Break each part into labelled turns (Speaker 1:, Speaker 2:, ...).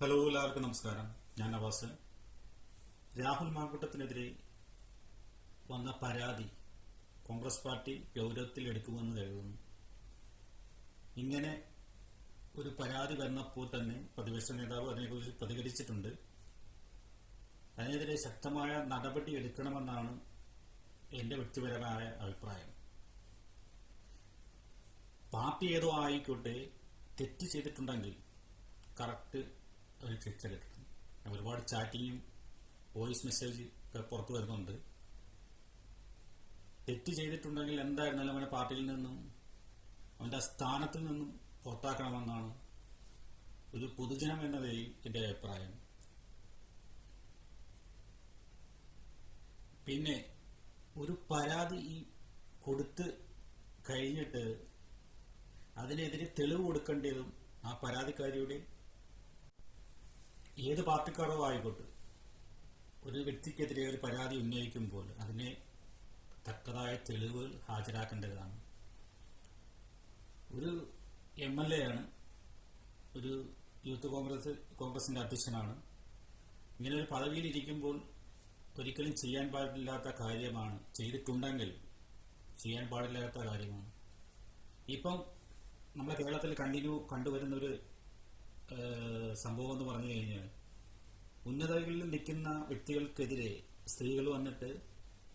Speaker 1: Hello എല്ലാവർക്കും നമസ്കാരം. ഞാൻ നവാസ് രാഹുൽ മാങ്കൂട്ടത്തിനെതിരെ വന്ന പരാതി കോൺഗ്രസ് പാർട്ടി ഗൗരവത്തിൽ എടുക്കുമെന്ന് കരുതുന്നു. ഇങ്ങനെ ഒരു പരാതി വന്നപ്പോൾ തന്നെ പ്രതിപക്ഷ നേതാവ് അതിനെക്കുറിച്ച് പ്രതികരിച്ചിട്ടുണ്ട്. അതിനെതിരെ ശക്തമായ നടപടി എടുക്കണമെന്നാണ് എന്റെ വ്യക്തിപരമായ അഭിപ്രായം. പാർട്ടി ഏതോ ആയിക്കോട്ടെ തെറ്റ് ചെയ്തിട്ടുണ്ടെങ്കിൽ കറക്റ്റ് ഒരു ശിക്ഷ കിട്ടണം ഒരുപാട് ചാറ്റിങ്ങും വോയിസ് മെസ്സേജ് ഒക്കെ പുറത്തു വരുന്നുണ്ട്. തെറ്റ് ചെയ്തിട്ടുണ്ടെങ്കിൽ എന്തായിരുന്നാലും അവനെ പാർട്ടിയിൽ നിന്നും അവന്റെ സ്ഥാനത്തിൽ നിന്നും പുറത്താക്കണമെന്നാണ് ഒരു പൊതുജനം എന്ന നിലയിൽ എന്റെ അഭിപ്രായം. പിന്നെ ഒരു പരാതി ഈ കൊടുത്ത് കഴിഞ്ഞിട്ട് അതിനെതിരെ തെളിവ് കൊടുക്കേണ്ടതും ആ പരാതിക്കാരിയുടെ ഏത് പാർട്ടിക്കാരോ ആയിക്കോട്ടെ. ഒരു വ്യക്തിക്കെതിരെ ഒരു പരാതി ഉന്നയിക്കുമ്പോൾ അതിനെ തക്കതായ തെളിവുകൾ ഹാജരാക്കേണ്ടതാണ്. ഒരു എം എൽ എ ആണ് ഒരു യൂത്ത് കോൺഗ്രസ് കോൺഗ്രസിന്റെ അധ്യക്ഷനാണ്. ഇങ്ങനെ ഒരു പദവിയിൽ ഇരിക്കുമ്പോൾ ഒരിക്കലും ചെയ്യാൻ പാടില്ലാത്ത കാര്യമാണ് ചെയ്തിട്ടുണ്ടെങ്കിൽ ചെയ്യാൻ പാടില്ലാത്ത കാര്യമാണ്. ഇപ്പം നമ്മുടെ കേരളത്തിൽ കണ്ടിന്യൂ കണ്ടുവരുന്ന ഒരു സംഭവം എന്ന് പറഞ്ഞു കഴിഞ്ഞാൽ ഉന്നതകളിൽ നിൽക്കുന്ന വ്യക്തികൾക്കെതിരെ സ്ത്രീകൾ വന്നിട്ട്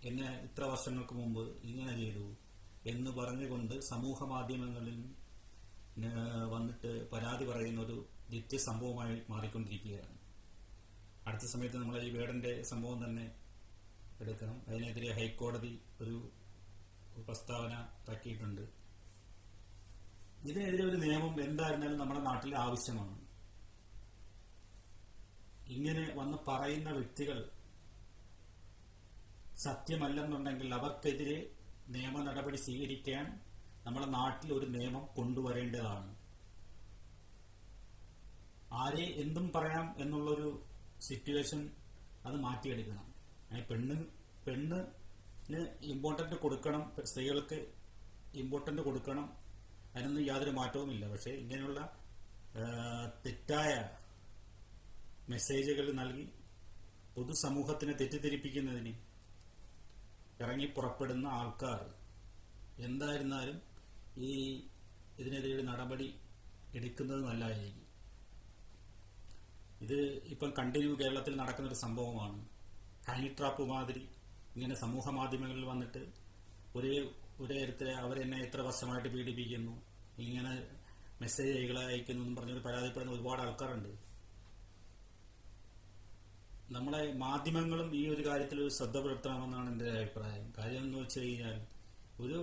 Speaker 1: എന്നെ ഇത്ര വർഷങ്ങൾക്ക് മുമ്പ് ഇങ്ങനെ ചെയ്തു എന്ന് പറഞ്ഞുകൊണ്ട് സമൂഹ മാധ്യമങ്ങളിൽ വന്നിട്ട് പരാതി പറയുന്ന ഒരു നിത്യ സംഭവമായി മാറിക്കൊണ്ടിരിക്കുകയാണ്. അടുത്ത സമയത്ത് നമ്മൾ ഈ വേടന്റെ സംഭവം തന്നെ എടുക്കണം. അതിനെതിരെ ഹൈക്കോടതി ഒരു പ്രസ്താവന ഇറക്കിയിട്ടുണ്ട് ഇതിനെതിരെ ഒരു നിയമം എന്തായിരുന്നാലും നമ്മുടെ നാട്ടിൽ ആവശ്യമാണ്. ഇങ്ങനെ വന്ന് പറയുന്ന വ്യക്തികൾ സത്യമല്ലെന്നുണ്ടെങ്കിൽ അവർക്കെതിരെ നിയമ നടപടി സ്വീകരിക്കാൻ നമ്മുടെ നാട്ടിൽ ഒരു നിയമം കൊണ്ടുവരേണ്ടതാണ്. ആരെ എന്തും പറയാം എന്നുള്ളൊരു സിറ്റുവേഷൻ അത് മാറ്റിയെടുക്കണം. അതിന് പെണ്ണ് പെണ്ണിന് ഇമ്പോർട്ടന്റ് കൊടുക്കണം സ്ത്രീകൾക്ക് ഇമ്പോർട്ടന്റ് കൊടുക്കണം അതിനൊന്നും യാതൊരു മാറ്റവുമില്ല. പക്ഷേ ഇങ്ങനെയുള്ള തെറ്റായ മെസ്സേജുകൾ നൽകി പൊതുസമൂഹത്തിനെ തെറ്റിദ്ധരിപ്പിക്കുന്നതിന് ഇറങ്ങി പുറപ്പെടുന്ന ആൾക്കാർ എന്തായിരുന്നാലും ഈ ഇതിനെതിരെ നടപടി എടുക്കുന്നത് നല്ലതായിരിക്കും ഇത് ഇപ്പം കണ്ടിന്യൂ കേരളത്തിൽ നടക്കുന്ന ഒരു സംഭവമാണ്. ഹണി ട്രാപ്പ് മാതിരി ഇങ്ങനെ സമൂഹ മാധ്യമങ്ങളിൽ വന്നിട്ട് ഒരേ ഒരേ തരത്തിലെ അവരെന്നെ എത്ര വർഷമായിട്ട് പീഡിപ്പിക്കുന്നു ഇങ്ങനെ മെസ്സേജ് അയക്കുന്നു എന്നും പറഞ്ഞൊരു പരാതിപ്പെടുന്ന ഒരുപാട് ആൾക്കാരുണ്ട്. നമ്മളെ മാധ്യമങ്ങളും ഈ ഒരു കാര്യത്തിൽ ഒരു ശ്രദ്ധ പുലർത്തണമെന്നാണ് എന്റെ അഭിപ്രായം. കാര്യം എന്ന് വെച്ച് കഴിഞ്ഞാൽ ഒരു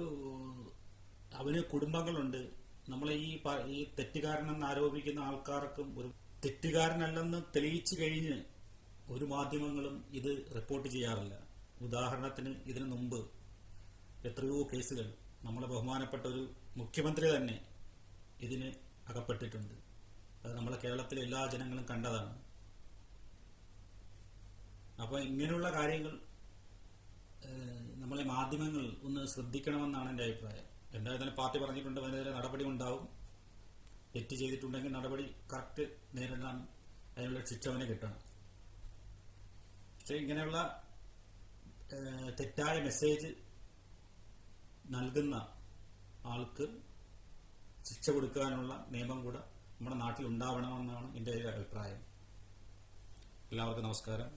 Speaker 1: അവന് കുടുംബങ്ങളുണ്ട്. നമ്മളെ ഈ ഈ തെറ്റുകാരനെന്ന് ആരോപിക്കുന്ന ആൾക്കാർക്കും ഒരു തെറ്റുകാരനല്ലെന്ന് തെളിയിച്ചു കഴിഞ്ഞ് ഒരു മാധ്യമങ്ങളും ഇത് റിപ്പോർട്ട് ചെയ്യാറില്ല. ഉദാഹരണത്തിന് ഇതിനു മുമ്പ് എത്രയോ കേസുകൾ നമ്മളെ ബഹുമാനപ്പെട്ട ഒരു മുഖ്യമന്ത്രി തന്നെ ഇതിന് അകപ്പെട്ടിട്ടുണ്ട്. അത് നമ്മളെ കേരളത്തിലെ എല്ലാ ജനങ്ങളും കണ്ടതാണ്. അപ്പൊ ഇങ്ങനെയുള്ള കാര്യങ്ങൾ നമ്മളെ മാധ്യമങ്ങൾ ഒന്ന് ശ്രദ്ധിക്കണമെന്നാണ് എന്റെ അഭിപ്രായം. എന്തായാലും തന്നെ പാർട്ടി പറഞ്ഞിട്ടുണ്ട് അതിനെതിരെ നടപടി ഉണ്ടാവും. തെറ്റ് ചെയ്തിട്ടുണ്ടെങ്കിൽ നടപടി കറക്റ്റ് നേരിടാൻ അതിനുള്ള ശിക്ഷ അവനെ കിട്ടണം. പക്ഷെ ഇങ്ങനെയുള്ള തെറ്റായ മെസ്സേജ് നൽകുന്ന ആൾക്ക് ശിക്ഷ കൊടുക്കാനുള്ള നിയമം കൂടെ നമ്മുടെ നാട്ടിൽ ഉണ്ടാവണമെന്നാണ് എന്റെ അഭിപ്രായം. എല്ലാവർക്കും നമസ്കാരം.